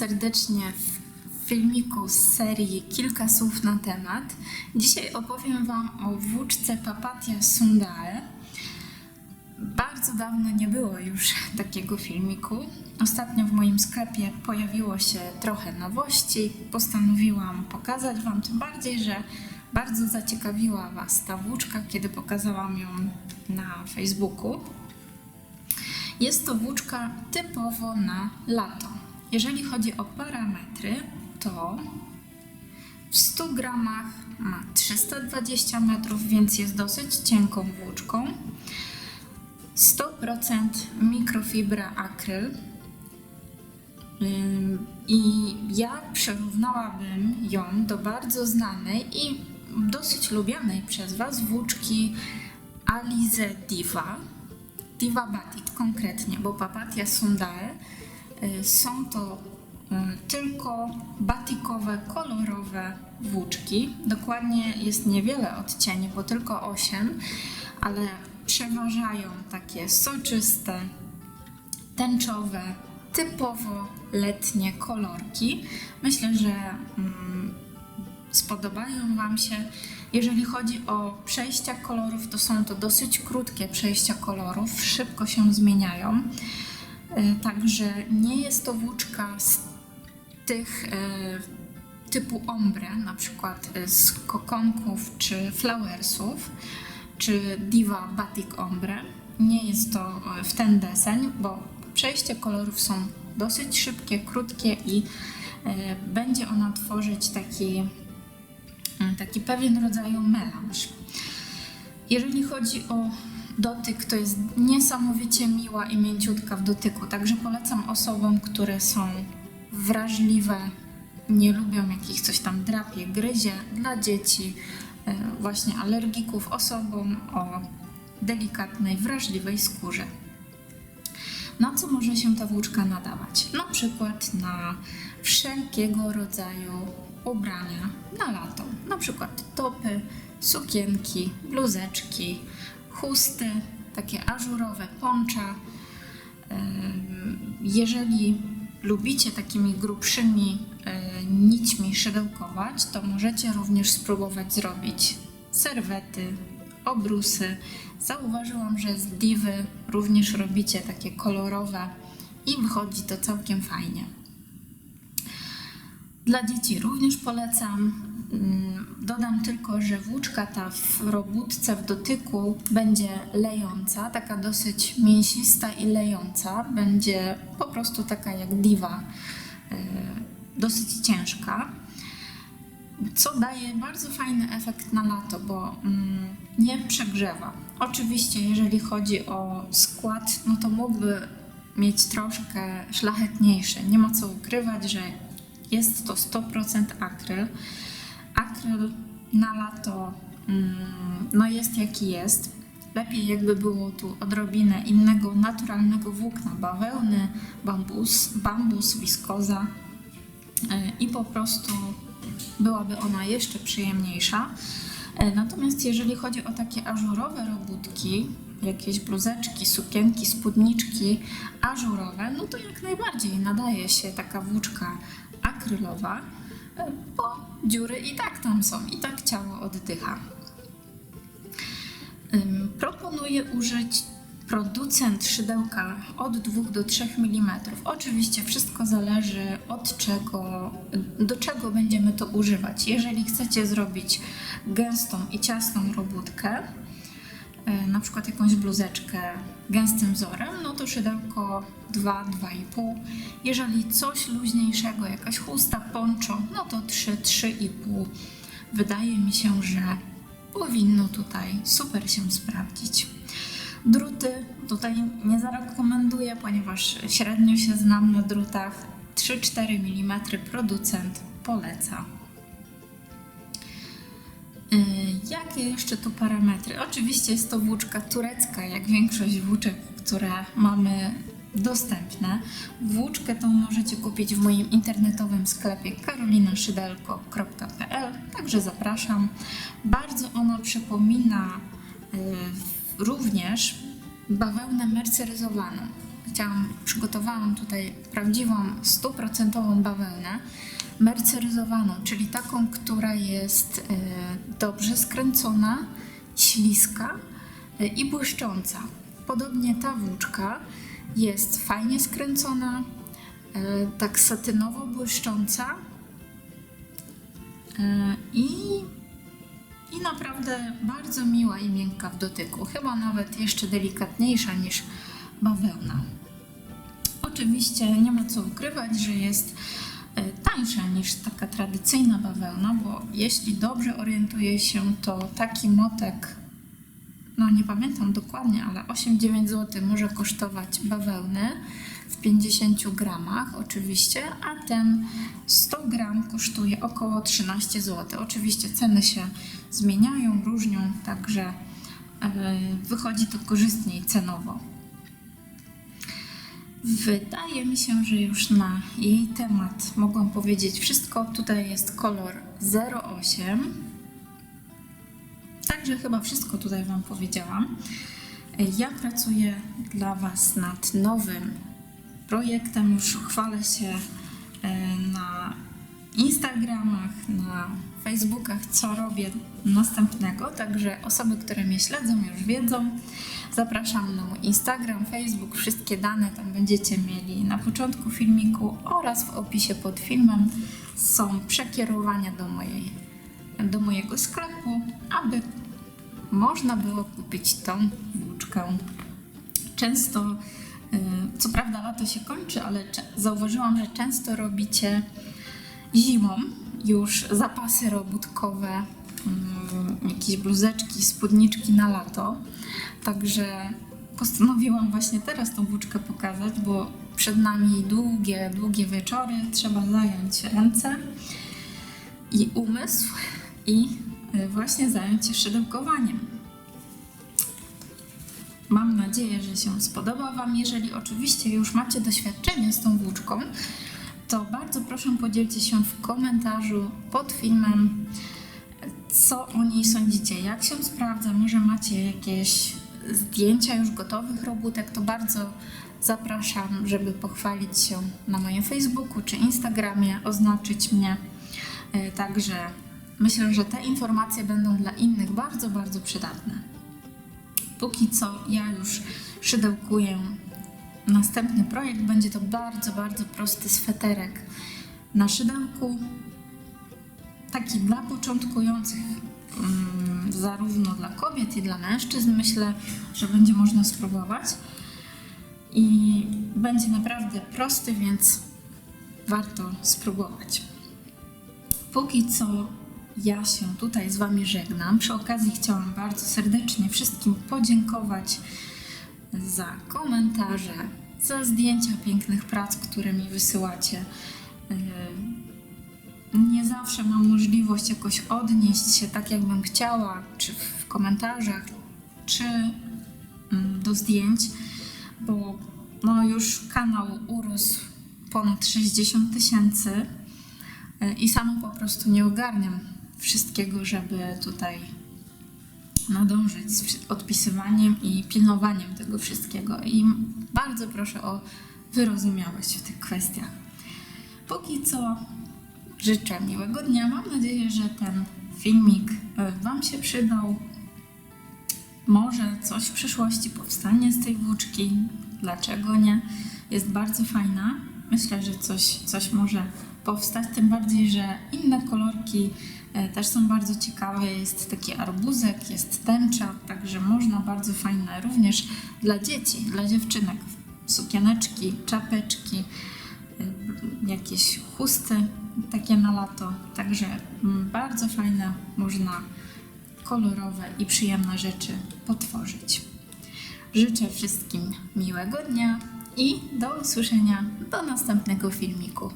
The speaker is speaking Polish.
Serdecznie w filmiku z serii Kilka słów na temat. Dzisiaj opowiem Wam o włóczce Papatia Sundae. Bardzo dawno nie było już takiego filmiku. Ostatnio w moim sklepie pojawiło się trochę nowości. Postanowiłam pokazać Wam, tym bardziej, że bardzo zaciekawiła Was ta włóczka, kiedy pokazałam ją na Facebooku. Jest to włóczka typowo na lato. Jeżeli chodzi o parametry, to w 100 gramach ma 320 metrów, więc jest dosyć cienką włóczką. 100% mikrofibra akryl. I ja przyrównałabym ją do bardzo znanej i dosyć lubianej przez Was włóczki Alize Diva. Diva Batik konkretnie, bo Papatia Sundae są to y, tylko batikowe, kolorowe włóczki. Dokładnie jest niewiele odcieni, bo tylko 8, ale przeważają takie soczyste, tęczowe, typowo letnie kolorki. Myślę, że mm, spodobają Wam się. Jeżeli chodzi o przejścia kolorów, to są to dosyć krótkie przejścia kolorów, szybko się zmieniają. E, Także nie jest to włóczka z tych e, typu ombre, na przykład e, z kokonków czy flowersów, czy diva batik ombre. Nie jest to w ten deseń, bo przejście kolorów są dosyć szybkie, krótkie i będzie ona tworzyć taki, mm, taki pewien rodzaj melanż. Jeżeli chodzi o dotyk, to jest niesamowicie miła i mięciutka w dotyku, także polecam osobom, które są wrażliwe, nie lubią jakich coś tam drapie, gryzie, dla dzieci, e, właśnie alergików, osobom o delikatnej, wrażliwej skórze. Na co może się ta włóczka nadawać? Na przykład na wszelkiego rodzaju ubrania na lato. Na przykład topy, sukienki, bluzeczki, chusty, takie ażurowe poncza. Jeżeli lubicie takimi grubszymi y, nićmi szydełkować, to możecie również spróbować zrobić serwety, obrusy. Zauważyłam, że z diwy również robicie takie kolorowe i wychodzi to całkiem fajnie. Dla dzieci również polecam. Mm, Dodam tylko, że włóczka ta w robótce, w dotyku będzie lejąca, taka dosyć mięsista i lejąca. Będzie po prostu taka jak diwa, y, dosyć ciężka co daje bardzo fajny efekt na lato, bo mm, nie przegrzewa. Oczywiście, jeżeli chodzi o skład, no to mógłby mieć troszkę szlachetniejszy. Nie ma co ukrywać, że jest to 100% akryl. Akryl na lato mm, no jest jaki jest. Lepiej jakby było tu odrobinę innego naturalnego włókna, bawełny, bambus, bambus, wiskoza y, i po prostu byłaby ona jeszcze przyjemniejsza. E, Natomiast jeżeli chodzi o takie ażurowe robótki, jakieś bluzeczki, sukienki, spódniczki ażurowe, no to jak najbardziej nadaje się taka włóczka akrylowa, e, bo dziury i tak tam są, i tak ciało oddycha. Proponuję użyć producent szydełka od 2 do 3 mm. Oczywiście wszystko zależy od czego, do czego będziemy to używać. Jeżeli chcecie zrobić gęstą i ciasną robótkę, na przykład jakąś bluzeczkę gęstym wzorem, no to szydełko 2-2,5. Jeżeli coś luźniejszego, jakaś chusta, poncho, no to 3-3,5. Wydaje mi się, że powinno tutaj super się sprawdzić. Druty tutaj nie zarekomenduję, ponieważ średnio się znam na drutach. 3-4 mm producent poleca. Yy, Jakie jeszcze tu parametry? Oczywiście jest to włóczka turecka, jak większość włóczek, które mamy dostępne. Włóczkę tą możecie kupić w moim internetowym sklepie karolinaszydelko.pl, także zapraszam. Bardzo ona przypomina yy, również bawełnę merceryzowaną. Chciałam, przygotowałam tutaj prawdziwą, stuprocentową bawełnę, merceryzowaną, czyli taką, która jest e, dobrze skręcona, śliska e, i błyszcząca. Podobnie ta włóczka jest fajnie skręcona, e, tak satynowo błyszcząca i i naprawdę bardzo miła i miękka w dotyku. Chyba nawet jeszcze delikatniejsza niż bawełna. Oczywiście nie ma co ukrywać, że jest e, tańsza niż taka tradycyjna bawełna, bo jeśli dobrze orientuję się, to taki motek, no nie pamiętam dokładnie, ale 8-9 zł może kosztować bawełnę w 50 gramach oczywiście, a ten 100 gram kosztuje około 13 zł. Oczywiście ceny się zmieniają, różnią, także e, wychodzi to korzystniej cenowo. Wydaje mi się, że już na jej temat mogłam powiedzieć wszystko. Tutaj jest kolor 08. Także chyba wszystko tutaj Wam powiedziałam. Ja pracuję dla Was nad nowym projektem. Już chwalę się e, na Instagramach, na Facebookach, co robię następnego. Także osoby, które mnie śledzą, już wiedzą. Zapraszam na mój Instagram, Facebook, wszystkie dane tam będziecie mieli na początku filmiku oraz w opisie pod filmem są przekierowania do, mojej, do mojego sklepu, aby można było kupić tą włóczkę. Często, y, co prawda lato się kończy, ale zauważyłam, że często robicie zimą już zapasy robótkowe, mm, jakieś bluzeczki, spódniczki na lato. Także postanowiłam właśnie teraz tą włóczkę pokazać, bo przed nami długie, długie wieczory. Trzeba zająć ręce i umysł i y, właśnie zająć się szydełkowaniem. Mam nadzieję, że się spodoba Wam. Jeżeli oczywiście już macie doświadczenie z tą włóczką, to bardzo proszę podzielcie się w komentarzu pod filmem, co o niej sądzicie, jak się sprawdza, może macie jakieś zdjęcia już gotowych robótek, to bardzo zapraszam, żeby pochwalić się na moim Facebooku czy Instagramie, oznaczyć mnie. E, Także myślę, że te informacje będą dla innych bardzo, bardzo przydatne. Póki co ja już szydełkuję następny projekt. Będzie to bardzo, bardzo prosty sweterek na szydełku. Taki dla początkujących, mm, zarówno dla kobiet i dla mężczyzn. Myślę, że będzie można spróbować. I będzie naprawdę prosty, więc warto spróbować. Póki co ja się tutaj z Wami żegnam. Przy okazji chciałam bardzo serdecznie wszystkim podziękować za komentarze, za zdjęcia pięknych prac, które mi wysyłacie. Yy, Nie zawsze mam możliwość jakoś odnieść się tak, jakbym chciała, czy w komentarzach, czy mm, do zdjęć, bo no już kanał urósł ponad 60 tysięcy yy, i sama po prostu nie ogarniam wszystkiego, żeby tutaj nadążyć z odpisywaniem i pilnowaniem tego wszystkiego. I bardzo proszę o wyrozumiałość w tych kwestiach. Póki co życzę miłego dnia. Mam nadzieję, że ten filmik e, Wam się przydał. Może coś w przyszłości powstanie z tej włóczki. Dlaczego nie? Jest bardzo fajna. Myślę, że coś, coś może powstać. Tym bardziej, że inne kolorki też są bardzo ciekawe. Jest taki arbuzek, jest tęcza, także można bardzo fajne również dla dzieci, dla dziewczynek. Sukieneczki, czapeczki, y, jakieś chusty takie na lato. Także mm, bardzo fajne, można kolorowe i przyjemne rzeczy potworzyć. Życzę wszystkim miłego dnia i do usłyszenia do następnego filmiku.